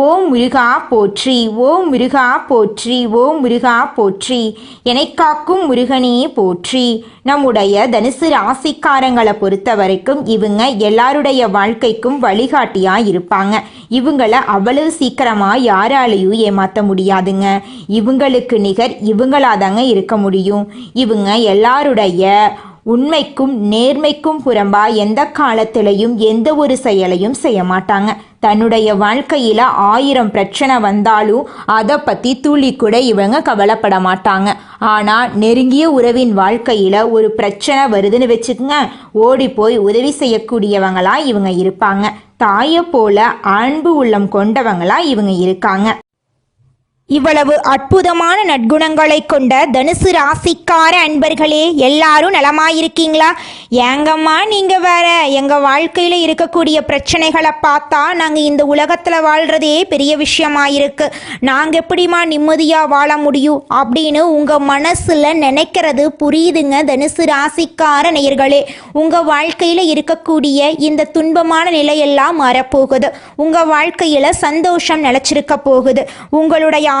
ஓம் முருகா போற்றி ஓம் முருகா போற்றி ஓம் முருகா போற்றி. என்னை காக்கும் முருகனே போற்றி. நம்முடைய தனுசு ராசிக்காரங்களை பொறுத்த வரைக்கும் இவங்க எல்லாருடைய வாழ்க்கைக்கும் வழிகாட்டியா இருப்பாங்க இவங்கள அவ்வளவு சீக்கிரமா யாராலையும் ஏமாற்ற முடியாதுங்க. இவங்களுக்கு நிகர் இவங்களாதாங்க இருக்க முடியும். இவங்க எல்லாருடைய உண்மைக்கும் நேர்மைக்கும் புறம்பா எந்த காலத்திலையும் எந்த ஒரு செயலையும் செய்ய மாட்டாங்க தன்னுடைய வாழ்க்கையில ஆயிரம் பிரச்சனை வந்தாலும் அதை பத்தி துளி கூட இவங்க கவலைப்பட மாட்டாங்க. ஆனா நெருங்கிய உறவின் வாழ்க்கையில ஒரு பிரச்சனை வருதுன்னு வச்சுக்கோங்க. ஓடி போய் உதவி செய்யக்கூடியவங்களா இவங்க இருப்பாங்க. தாயை போல அன்பு உள்ளம் கொண்டவங்களா இவங்க இருக்காங்க. இவ்வளவு அற்புதமான நற்குணங்களை கொண்ட தனுசு ராசிக்கார அன்பர்களே எல்லாரும் நலமாயிருக்கீங்களா? ஏங்கம்மா நீங்க வேற. எங்க வாழ்க்கையில இருக்கக்கூடிய பிரச்சனைகளை பார்த்தா நாங்க இந்த உலகத்துல வாழ்றதே பெரிய விஷயமாயிருக்கு. நாங்க எப்படிம்மா நிம்மதியா வாழ முடியும் அப்படின்னு உங்க மனசுல நினைக்கிறது புரியுதுங்க தனுசு ராசிக்கார நேயர்களே. உங்க வாழ்க்கையில இருக்கக்கூடிய இந்த துன்பமான நிலையெல்லாம் மாறப்போகுது. உங்க வாழ்க்கையில சந்தோஷம் நிலச்சிருக்க போகுது. உங்களுடைய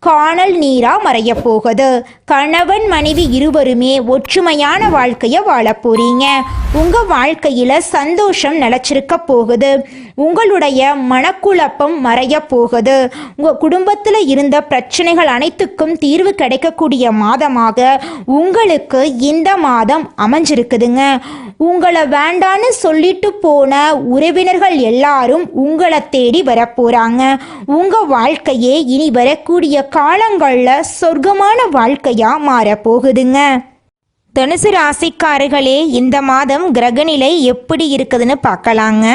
காணல் நீரா மறைய போகுது. கணவன் மனைவி இருவருமே ஒற்றுமையான வாழ்க்கைய வாழ போறீங்க. உங்க வாழ்க்கையில சந்தோஷம் நிலச்சிருக்க போகுது. உங்களுடைய மனக்குழப்பம் மறைய போகுது. உங்கள் குடும்பத்தில் இருந்த பிரச்சனைகள் அனைத்துக்கும் தீர்வு கிடைக்கக்கூடிய மாதமாக உங்களுக்கு இந்த மாதம் அமைஞ்சிருக்குதுங்க. உங்களை வேண்டான்னு சொல்லிட்டு போன உறவினர்கள் எல்லாரும் உங்களை தேடி வரப்போகிறாங்க உங்கள் வாழ்க்கையே இனி வரக்கூடிய காலங்களில் சொர்க்கமான வாழ்க்கையாக மாறப்போகுதுங்க தனுசு ராசிக்காரர்களே இந்த மாதம் கிரகநிலை எப்படி இருக்குதுன்னு பார்க்கலாங்க.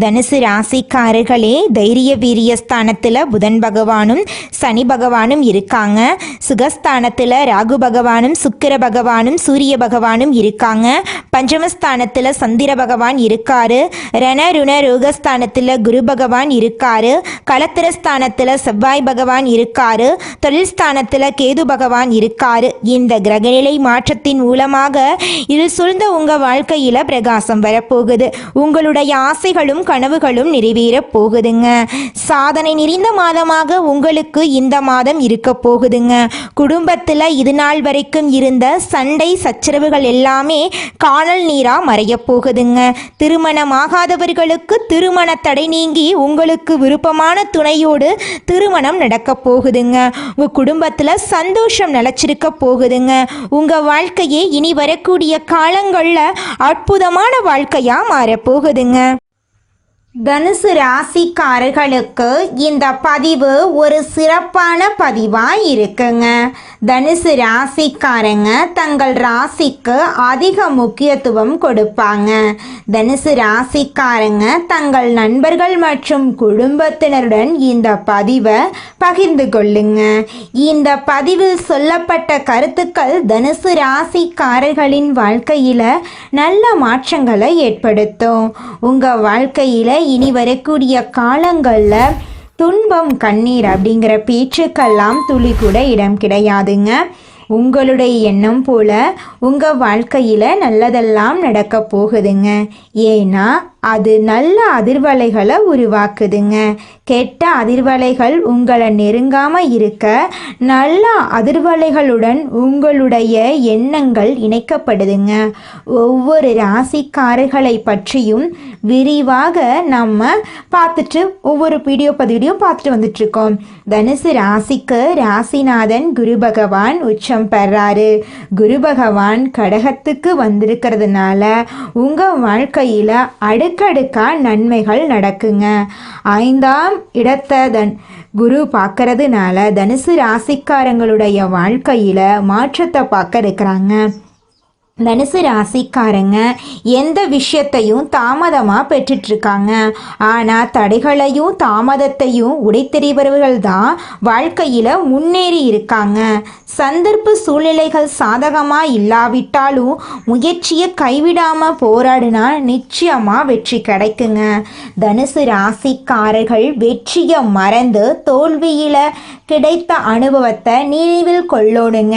தனுசு ராசிக்காரர்களே தைரிய வீரிய ஸ்தானத்தில் புதன் பகவானும் சனி பகவானும் இருக்காங்க. சுகஸ்தானத்தில் ராகு பகவானும் சுக்கிர பகவானும் சூரிய பகவானும் இருக்காங்க. பஞ்சமஸ்தானத்தில் சந்திர பகவான் இருக்காரு. ரண ருண ரோகஸ்தானத்தில் குரு பகவான் இருக்காரு. கலத்திரஸ்தானத்தில் செவ்வாய் பகவான் இருக்காரு. தொழில் ஸ்தானத்தில் கேது பகவான் இருக்காரு. இந்த கிரகநிலை மாற்றத்தின் மூலம் மூலமாக இருள் சூழ்ந்த உங்க வாழ்க்கையில பிரகாசம் வரப்போகுது. உங்களுடைய ஆசைகளும் கனவுகளும் நிறைவேறப் போகுதுங்க. சாதனை நிறைந்த மாதமாக உங்களுக்கு இந்த மாதம் இருக்க போகுதுங்க. குடும்பத்தில் இது நாள் வரைக்கும் இருந்த சண்டை சச்சரவுகள் எல்லாமே காணல் நீரா மறையப் போகுதுங்க. திருமணமாகாதவர்களுக்கு திருமண தடை நீங்கி உங்களுக்கு விருப்பமான துணையோடு திருமணம் நடக்க போகுதுங்க. உங்க குடும்பத்தில் சந்தோஷம் நிலச்சிருக்க போகுதுங்க. உங்க வாழ்க்கையே இனி வரக்கூடிய காலங்களில் அற்புதமான வாழ்க்கையா மாறப்போகுதுங்க. தனுசு ராசிக்காரர்களுக்கு இந்த பதிவு ஒரு சிறப்பான பதிவாக இருக்குங்க. தனுசு ராசிக்காரங்க தங்கள் ராசிக்கு அதிக முக்கியத்துவம் கொடுப்பாங்க. தனுசு ராசிக்காரங்க தங்கள் நண்பர்கள் மற்றும் குடும்பத்தினருடன் இந்த பதிவை பகிர்ந்து கொள்ளுங்க. இந்த பதிவில் சொல்லப்பட்ட கருத்துக்கள் தனுசு ராசிக்காரர்களின் வாழ்க்கையில் நல்ல மாற்றங்களை ஏற்படுத்தும். உங்கள் வாழ்க்கையில் இனி வரக்கூடிய காலங்களில் துன்பம் கண்ணீர் அப்படிங்கிற பேச்சுக்கெல்லாம் துளி கூட இடம் கிடையாதுங்க. உங்களுடைய எண்ணம் போல உங்கள் வாழ்க்கையில் நல்லதெல்லாம் நடக்க போகுதுங்க. ஏன்னா அது நல்ல அதிர்வலைகளை உருவாக்குதுங்க. கெட்ட அதிர்வலைகள் உங்களை நெருங்காமல் இருக்க நல்ல அதிர்வலைகளுடன் உங்களுடைய எண்ணங்கள் இணைக்கப்படுதுங்க. ஒவ்வொரு ராசிக்காரர்களை பற்றியும் விரிவாக நம்ம பார்த்துட்டு ஒவ்வொரு வீடியோ பதிவிலையும் பார்த்துட்டு வந்துட்ருக்கோம் தனுசு ராசிக்கு ராசிநாதன் குரு பகவான் உச்சம் பெறாரு. குரு பகவான் கடகத்துக்கு வந்திருக்கிறதுனால உங்கள் வாழ்க்கையில் அடு அடுக்கடுக்கா நன்மைகள் நடக்குங்க. ஐந்தாம் இடத்தை தன் குரு பார்க்கறதுனால தனுசு ராசிக்காரங்களுடைய வாழ்க்கையில் மாற்றத்தை பார்க்க இருக்கிறாங்க. தனுசு ராசிக்காரங்க எந்த விஷயத்தையும் தாமதமாக பெற்றுட்ருக்காங்க. ஆனால் தடைகளையும் தாமதத்தையும் உடைத்தெறிபவர்கள் தான் வாழ்க்கையில் முன்னேறி இருக்காங்க. சந்தர்ப்ப சூழ்நிலைகள் சாதகமாக இல்லாவிட்டாலும் முயற்சியை கைவிடாமல் போராடினா நிச்சயமாக வெற்றி கிடைக்குங்க. தனுசு ராசிக்காரர்கள் வெற்றியை மறந்து தோல்வியில் கிடைத்த அனுபவத்தை நினைவில் கொள்ளோடுங்க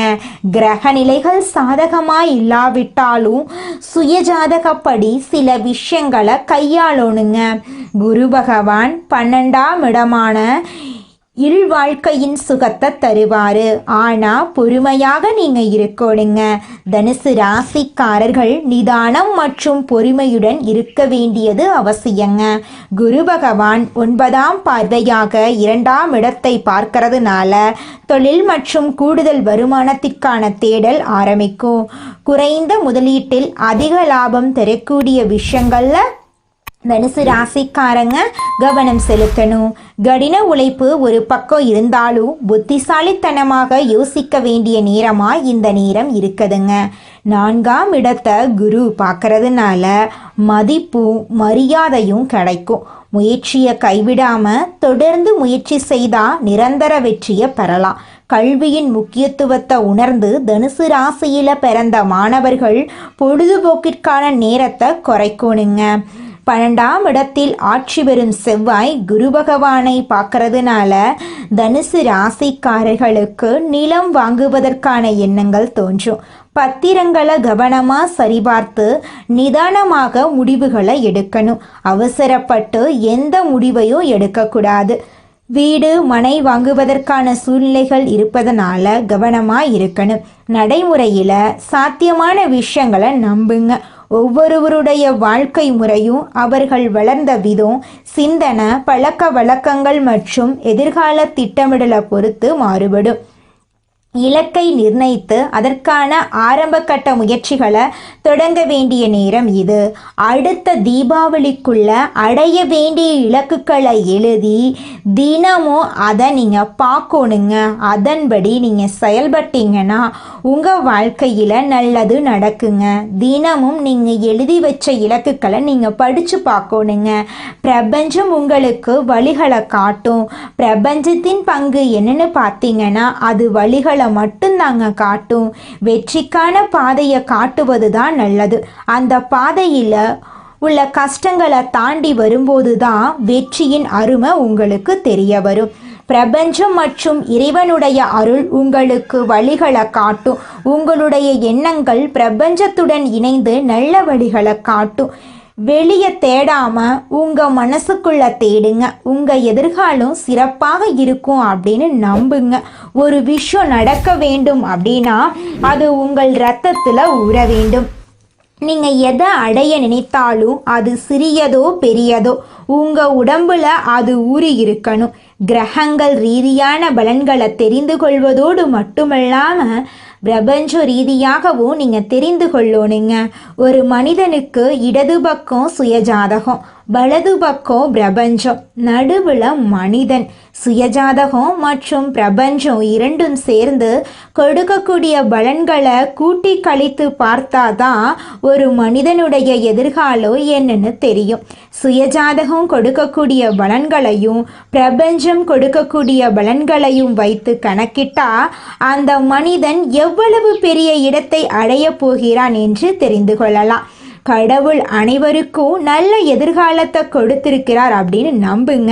கிரக நிலைகள் சாதகமாக இல்லாவிட்டாலும் சுயஜாதகப்படி சில விஷயங்களை கையாளணுங்க. குரு பகவான் பன்னெண்டாம் இடமான இல் வாழ்க்கையின் சுகத்தை தருவாரு. ஆனா பொறுமையாக நீங்க இருக்கணுங்க. தனுசு ராசிக்காரர்கள் நிதானம் மற்றும் பொறுமையுடன் இருக்க வேண்டியது அவசியங்க. குரு பகவான் ஒன்பதாம் பார்வையாக இரண்டாம் இடத்தை பார்க்கறதுனால தொழில் மற்றும் கூடுதல் வருமானத்திற்கான தேடல் ஆரம்பிக்கும். குறைந்த முதலீட்டில் அதிக லாபம் தரக்கூடிய விஷயங்கள்ல தனுசு ராசிக்காரங்க கவனம் செலுத்தணும். கடின உழைப்பு ஒரு பக்கம் இருந்தாலும் புத்திசாலித்தனமாக யோசிக்க வேண்டிய நேரமாக இந்த நேரம் இருக்குதுங்க. நான்காம் இடத்தை குரு பார்க்கறதுனால மதிப்பும் மரியாதையும் கிடைக்கும். முயற்சியை கைவிடாம தொடர்ந்து முயற்சி செய்தா நிரந்தர வெற்றியை பெறலாம். கல்வியின் முக்கியத்துவத்தை உணர்ந்து தனுசு ராசியில பிறந்த மாணவர்கள் பொழுதுபோக்கிற்கான நேரத்தை குறைக்கணுங்க. பன்னெண்டாம் இடத்தில் ஆட்சி பெறும் செவ்வாய் குரு பகவானை பார்க்கறதுனால தனுசு ராசிக்காரர்களுக்கு நிலம் வாங்குவதற்கான எண்ணங்கள் தோன்றும். பத்திரங்களை கவனமாக சரிபார்த்து நிதானமாக முடிவுகளை எடுக்கணும். அவசரப்பட்டு எந்த முடிவையும் எடுக்கக்கூடாது. வீடு மனை வாங்குவதற்கான சூழ்நிலைகள் இருப்பதனால கவனமாக இருக்கணும். நடைமுறையில் சாத்தியமான விஷயங்களை நம்புங்க. ஒவ்வொருவருடைய வாழ்க்கை முறையும் அவர்கள் வளர்ந்த விதம் சிந்தனை பழக்க வழக்கங்கள் மற்றும் எதிர்கால திட்டமிடலை பொறுத்து மாறுபடும். இலக்கை நிர்ணயித்து அதற்கான ஆரம்பகட்ட முயற்சிகளை தொடங்க வேண்டிய நேரம் இது. அடுத்த தீபாவளிக்குள்ள அடைய வேண்டிய இலக்குகளை எழுதி தினமும் அதை நீங்கள் பார்க்கணுங்க. அதன்படி நீங்கள் செயல்பட்டீங்கன்னா உங்கள் வாழ்க்கையில் நல்லது நடக்குங்க. தினமும் நீங்கள் எழுதி வச்ச இலக்குகளை நீங்கள் படித்து பார்க்கணுங்க. பிரபஞ்சம் உங்களுக்கு வழிகளை காட்டும். பிரபஞ்சத்தின் பங்கு என்னன்னு பார்த்தீங்கன்னா அது வழிகளை மட்டும்தாங்க காட்டும். வெற்றிக்கான பாதையை காட்டுவது தான் நல்லது. அந்த பாதையில் உள்ள கஷ்டங்களை தாண்டி வரும்போது தான் வெற்றியின் அருமை உங்களுக்கு தெரிய வரும். பிரபஞ்சம் மற்றும் இறைவனுடைய அருள் உங்களுக்கு வழிகளை காட்டும். உங்களுடைய எண்ணங்கள் பிரபஞ்சத்துடன் இணைந்து நல்ல வழிகளை காட்டும். வெளியே தேடாம உங்க மனசுக்குள்ள தேடுங்க. உங்க எதிர்காலம் சிறப்பாக இருக்கும் அப்படின்னு நம்புங்க. ஒரு விஷயம் நடக்க வேண்டும் அப்படின்னா அது உங்கள் ரத்தத்துல ஊற வேண்டும். நீங்க எதை அடைய நினைத்தாலும் அது சிறியதோ பெரியதோ உங்க உடம்புல அது ஊறி இருக்கணும். கிரகங்கள் ரீதியான பலன்களை தெரிந்து கொள்வதோடு மட்டுமல்லாமல் பிரபஞ்ச ரீதியாகவும் நீங்கள் தெரிந்து கொள்ளணுங்க. ஒரு மனிதனுக்கு இடது பக்கம் சுயஜாதகம் வலது பக்கம் பிரபஞ்சம் நடுவில் மனிதன். சுயஜாதகம் மற்றும் பிரபஞ்சம் இரண்டும் சேர்ந்து கொடுக்கக்கூடிய பலன்களை கூட்டி கழித்து பார்த்தாதான் ஒரு மனிதனுடைய எதிர்காலம் என்னன்னு தெரியும். சுயஜாதகம் கொடுக்கக்கூடிய பலன்களையும் பிரபஞ்சம் கொடுக்கக்கூடிய பலன்களையும் வைத்து கணக்கிட்டா அந்த மனிதன் எவ் எவ்வளவு பெரிய இடத்தை அடையப் போகிறான் என்று தெரிந்து கொள்ளலாம். கடவுள் அனைவருக்கும் நல்ல எதிர்காலத்தை கொடுத்திருக்கிறார் அப்படின்னு நம்புங்க.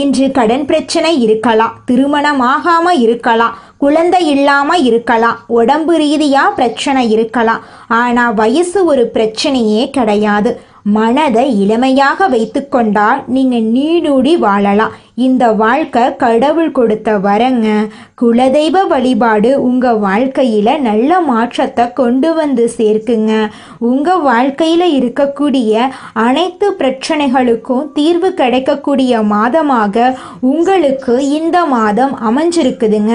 இன்று கடன் பிரச்சனை இருக்கலாம் திருமணம் ஆகாமல் இருக்கலாம் குழந்தை இல்லாமல் இருக்கலாம் உடம்பு ரீதியாக பிரச்சனை இருக்கலாம். ஆனால் வயசு ஒரு பிரச்சனையே கிடையாது. மனதை இளமையாக வைத்துக்கொண்டால் நீங்கள் நீடூடி வாழலாம். இந்த வாழ்க்கை கடவுள் கொடுத்த வரங்க. குலதெய்வ வழிபாடு உங்கள் வாழ்க்கையில் நல்ல மாற்றத்தை கொண்டு வந்து சேர்க்குங்க. உங்கள் வாழ்க்கையில் இருக்கக்கூடிய அனைத்து பிரச்சனைகளுக்கும் தீர்வு கிடைக்கக்கூடிய மாதமாக உங்களுக்கு இந்த மாதம் அமைஞ்சிருக்குதுங்க.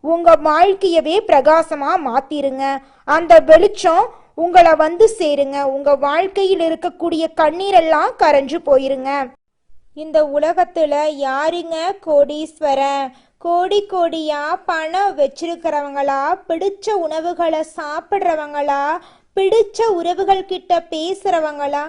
உங்க வாழ்க்கையவே பிரகாசமா மாத்திருங்க. அந்த வெளிச்சம் உங்களை வந்து சேருங்க. உங்க வாழ்க்கையில் இருக்கக்கூடிய கண்ணீரெல்லாம் கரைஞ்சு போயிருங்க. இந்த உலகத்துல யாருங்க கோடீஸ்வரன் கோடி கோடியா பணம் வச்சிருக்கிறவங்களா? பிடிச்ச உணவுகளை சாப்பிட்றவங்களா? பிடிச்ச உறவுகள் கிட்ட பேசுறவங்களா?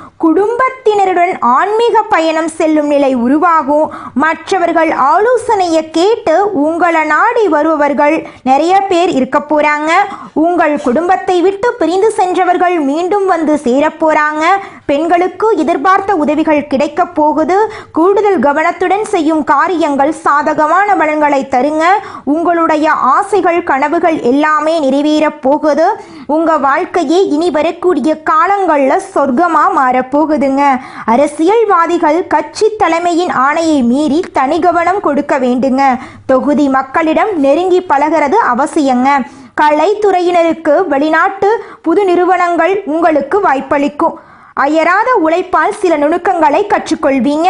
कुंब குடும்பத்தினருடன் ஆன்மீக பயணம் செல்லும் நிலை உருவாகும். மற்றவர்கள் ஆலோசனையை கேட்டு உங்களை நாடி வருபவர்கள் நிறைய பேர் இருக்க போறாங்க. உங்கள் குடும்பத்தை விட்டு பிரிந்து சென்றவர்கள் மீண்டும் வந்து சேரப்போகிறாங்க பெண்களுக்கு எதிர்பார்த்த உதவிகள் கிடைக்க போகுது. கூடுதல் கவனத்துடன் செய்யும் காரியங்கள் சாதகமான பலன்களை தருங்க. உங்களுடைய ஆசைகள் கனவுகள் எல்லாமே நிறைவேறப் போகுது. உங்கள் வாழ்க்கையே இனி வரக்கூடிய காலங்களில் சொர்க்கமாக மாறப்போகுதுங்க அரசியல்வாதிகள் கட்சி தலைமையின் ஆணையை மீறி தனி கவனம் கொடுக்க வேண்டுங்க. தொகுதி மக்களிடம் நெருங்கி பழகிறது அவசியங்க. கலைத்துறையினருக்கு வெளிநாட்டு புது நிறுவனங்கள் உங்களுக்கு வாய்ப்பளிக்கும். அயராத உழைப்பால் சில நுணுக்கங்களை கற்றுக்கொள்வீங்க.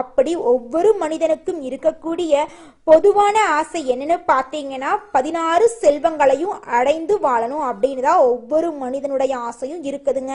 அப்படி ஒவ்வொரு மனிதனுக்கும் இருக்கக்கூடிய பொதுவான ஆசை என்னன்னு பார்த்தீங்கன்னா பதினாறு செல்வங்களையும் அடைந்து வாழணும் அப்படின்னு தான் ஒவ்வொரு மனிதனுடைய ஆசையும் இருக்குதுங்க.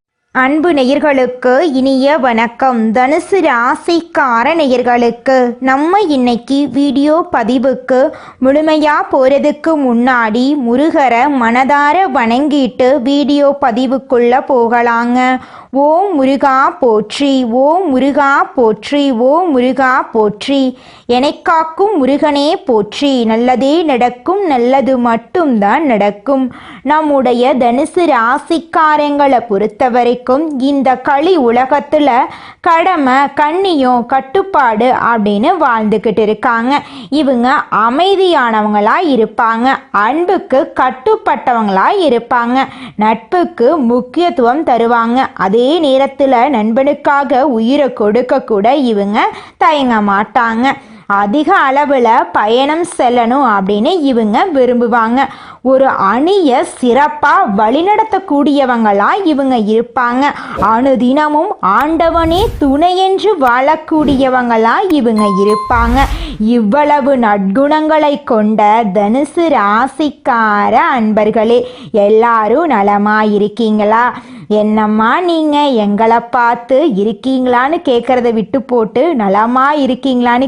அன்பு நேயர்களுக்கு இனிய வணக்கம். தனுசு ராசிக்கார நேயர்களுக்கு நம்ம இன்னைக்கு வீடியோ பதிவுக்கு முழுமையா போறதுக்கு முன்னாடி முருகரை மனதார வணங்கிட்டு வீடியோ பதிவுக்குள்ள போகலாங்க. ஓம் முருகா போற்றி ஓம் முருகா போற்றி ஓ முருகா போற்றி. எனக்காக்கும் முருகனே போற்றி. நல்லதே நடக்கும் நல்லது மட்டும்தான் நடக்கும். நம்முடைய தனுசு ராசிக்காரங்களை பொறுத்தவரை வரைக்கும் இந்த களி உலகத்தில் கடமை கண்ணியம் கட்டுப்பாடு அப்படின்னு வாழ்ந்துக்கிட்டு இருக்காங்க. இவங்க அமைதியானவங்களாக இருப்பாங்க. அன்புக்கு கட்டுப்பட்டவங்களாக இருப்பாங்க. நட்புக்கு முக்கியத்துவம் தருவாங்க. அதே நேரத்தில் நண்பனுக்காக உயிரை கொடுக்க கூட இவங்க தயங்க மாட்டாங்க. அதிக அளவில் பயணம் செல்லணும் அப்படின்னு இவங்க விரும்புவாங்க. ஒரு அணியை சிறப்பாக வழிநடத்தக்கூடியவங்களாக இவங்க இருப்பாங்க. அணுதினமும் ஆண்டவனே துணையென்று வாழக்கூடியவங்களாக இவங்க இருப்பாங்க. இவ்வளவு நற்குணங்களை கொண்ட தனுசு ராசிக்கார அன்பர்களே எல்லாரும் நலமாக இருக்கீங்களா? என்னம்மா நீங்கள் எங்களை பார்த்து இருக்கீங்களான்னு கேட்குறத விட்டு போட்டு நலமாக இருக்கீங்களான்னு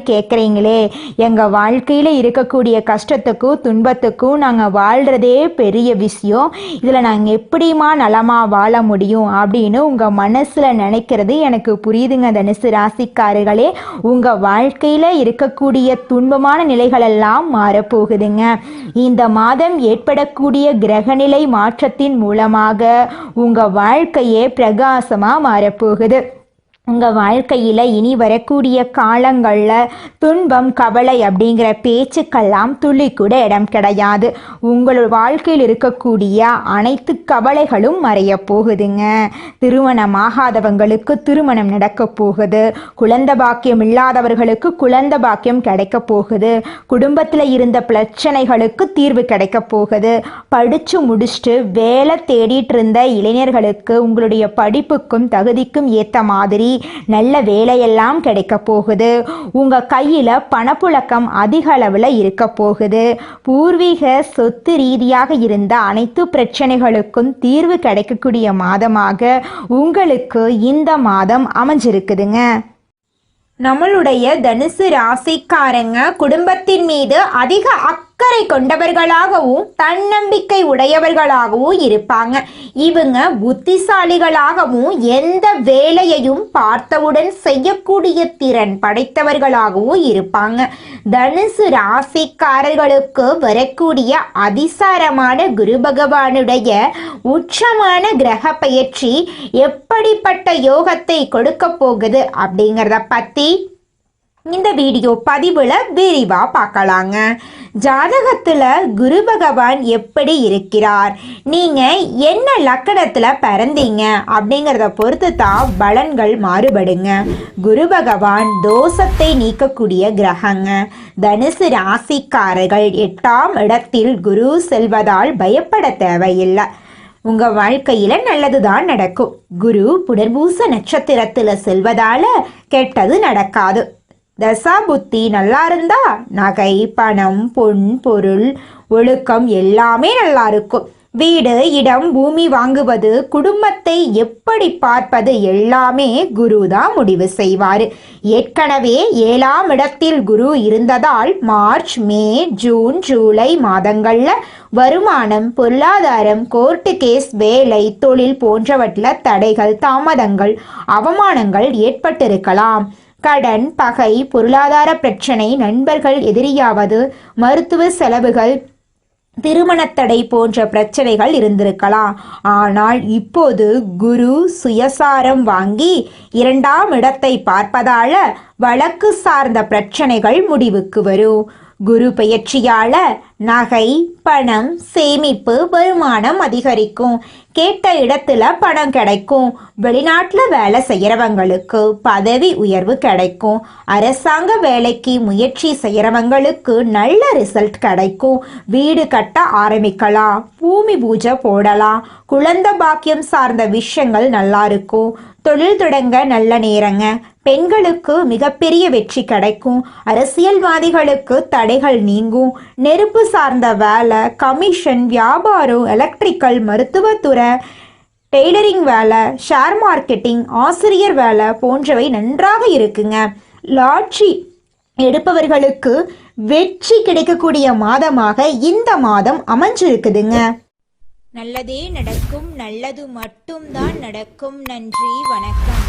கேட்குறீங்களே எங்க வாழ்க்கையில இருக்கக்கூடிய கஷ்டத்துக்கும் துன்பத்துக்கும் நாங்க வாழ்றதே பெரிய விஷயம். இதுல நாங்க எப்படிமா நலமா வாழ முடியும் அப்படின்னு உங்க மனசுல நினைக்கிறது எனக்கு புரியுதுங்க தனுசு ராசிக்காரர்களே. உங்க வாழ்க்கையில இருக்கக்கூடிய துன்பமான நிலைகளெல்லாம் மாறப்போகுதுங்க. இந்த மாதம் ஏற்படக்கூடிய கிரகநிலை மாற்றத்தின் மூலமாக உங்க வாழ்க்கையே பிரகாசமா மாறப்போகுது. உங்கள் வாழ்க்கையில் இனி வரக்கூடிய காலங்களில் துன்பம் கவலை அப்படிங்கிற பேச்சுக்கெல்லாம் துளி கூட இடம் கிடையாது. உங்கள் வாழ்க்கையில் இருக்கக்கூடிய அனைத்து கவலைகளும் மறைய போகுதுங்க. திருமணம் ஆகாதவங்களுக்கு திருமணம் நடக்க போகுது. குழந்த பாக்கியம் இல்லாதவர்களுக்கு குழந்த பாக்கியம் கிடைக்க போகுது. குடும்பத்தில் இருந்த பிரச்சனைகளுக்கு தீர்வு கிடைக்க போகுது. படித்து முடிச்சுட்டு வேலை தேடிட்டு இருந்த இளைஞர்களுக்கு உங்களுடைய படிப்புக்கும் தகுதிக்கும் ஏற்ற மாதிரி நல்ல வேலையெல்லாம் கிடைக்க போகுது. உங்கள் கையில் பணப்புழக்கம் அதிக அளவில் இருக்க போகுது. பூர்வீக சொத்து ரீதியாக இருந்த அனைத்து பிரச்சனைகளுக்கும் தீர்வு கிடைக்கக்கூடிய மாதமாக உங்களுக்கு இந்த மாதம் அமைஞ்சிருக்குதுங்க. நம்மளுடைய தனுசு ராசிக்காரங்க குடும்பத்தின் மீது அதிக அக்கறை கொண்டவர்களாகவும் தன்னம்பிக்கை உடையவர்களாகவும் இருப்பாங்க. இவங்க புத்திசாலிகளாகவும் எந்த வேலையையும் பார்த்தவுடன் செய்யக்கூடிய திறன் படைத்தவர்களாகவும் இருப்பாங்க. தனுசு ராசிக்காரர்களுக்கு வரக்கூடிய அதிசாரமான குரு பகவானுடைய உச்சமான கிரக பயிற்சி எப்படிப்பட்ட யோகத்தை கொடுக்க போகுது அப்படிங்கிறத பற்றி இந்த வீடியோ பதிவில் விரிவாக பார்க்கலாங்க. ஜாதகத்தில் குரு பகவான் எப்படி இருக்கிறார்? நீங்கள் என்ன லக்கணத்தில் பிறந்தீங்க? அப்படிங்கிறத பொறுத்து தான் பலன்கள் மாறுபடுங்க. குரு பகவான் தோஷத்தை நீக்கக்கூடிய கிரகங்க. தனுசு ராசிக்காரர்கள் எட்டாம் இடத்தில் குரு செல்வதால் பயப்பட தேவையில்லை. உங்க வாழ்க்கையில நல்லதுதான் நடக்கும். குரு புனர்பூச நட்சத்திரத்துல செல்வதால கெட்டது நடக்காது. தசா புத்தி நல்லா இருந்தா நகை பணம் பொன் பொருள் ஒழுக்கம் எல்லாமே நல்லா இருக்கும் வீடு இடம் பூமி வாங்குவது குடும்பத்தை எப்படி பார்ப்பது எல்லாமே குரு தான் முடிவு செய்வார். ஏற்கனவே ஏழாம் இடத்தில் குரு இருந்ததால் மார்ச் மே ஜூன் ஜூலை மாதங்களில் வருமானம் பொருளாதாரம் கோர்ட்டு கேஸ் வேலை தொழில் போன்றவற்றில் தடைகள் தாமதங்கள் அவமானங்கள் ஏற்பட்டிருக்கலாம். கடன் பகை பொருளாதார பிரச்சனை நண்பர்கள் எதிரியாவது மருத்துவ செலவுகள் திருமணத்தடை போன்ற பிரச்சனைகள் இருந்திருக்கலாம். ஆனால் இப்போது குரு சுயசாரம் வாங்கி இரண்டாம் இடத்தை பார்ப்பதால வழக்கு சார்ந்த பிரச்சனைகள் முடிவுக்கு வரும். குரு பெயர்ச்சியால நகை பணம் சேமிப்பு வருமானம் அதிகரிக்கும். கேட்ட இடத்துல பணம் கிடைக்கும். வெளிநாட்டில் வேலை செய்கிறவங்களுக்கு பதவி உயர்வு கிடைக்கும். அரசாங்க வேலைக்கு முயற்சி செய்கிறவங்களுக்கு நல்ல ரிசல்ட் கிடைக்கும். வீடு கட்ட ஆரம்பிக்கலாம். பூமி பூஜை போடலாம். குழந்த பாக்கியம் சார்ந்த விஷயங்கள் நல்லா இருக்கும். தொழில் தொடங்க நல்ல நேரங்க. பெண்களுக்கு மிகப்பெரிய வெற்றி கிடைக்கும். அரசியல்வாதிகளுக்கு தடைகள் நீங்கும். நெருப்பு சார்ந்த வேலை கமிஷன் வியாபாரம் எலக்ட்ரிக்கல் மருத்துவத்துறை டெய்லரிங் வேலை ஷேர் மார்க்கெட்டிங் ஆசிரியர் வேலை போன்றவை நன்றாக இருக்குங்க. லாட்ரி எடுப்பவர்களுக்கு வெற்றி கிடைக்கக்கூடிய மாதமாக இந்த மாதம் அமைஞ்சிருக்குதுங்க. நல்லதே நடக்கும் நல்லது மட்டும்தான் நடக்கும். நன்றி வணக்கம்.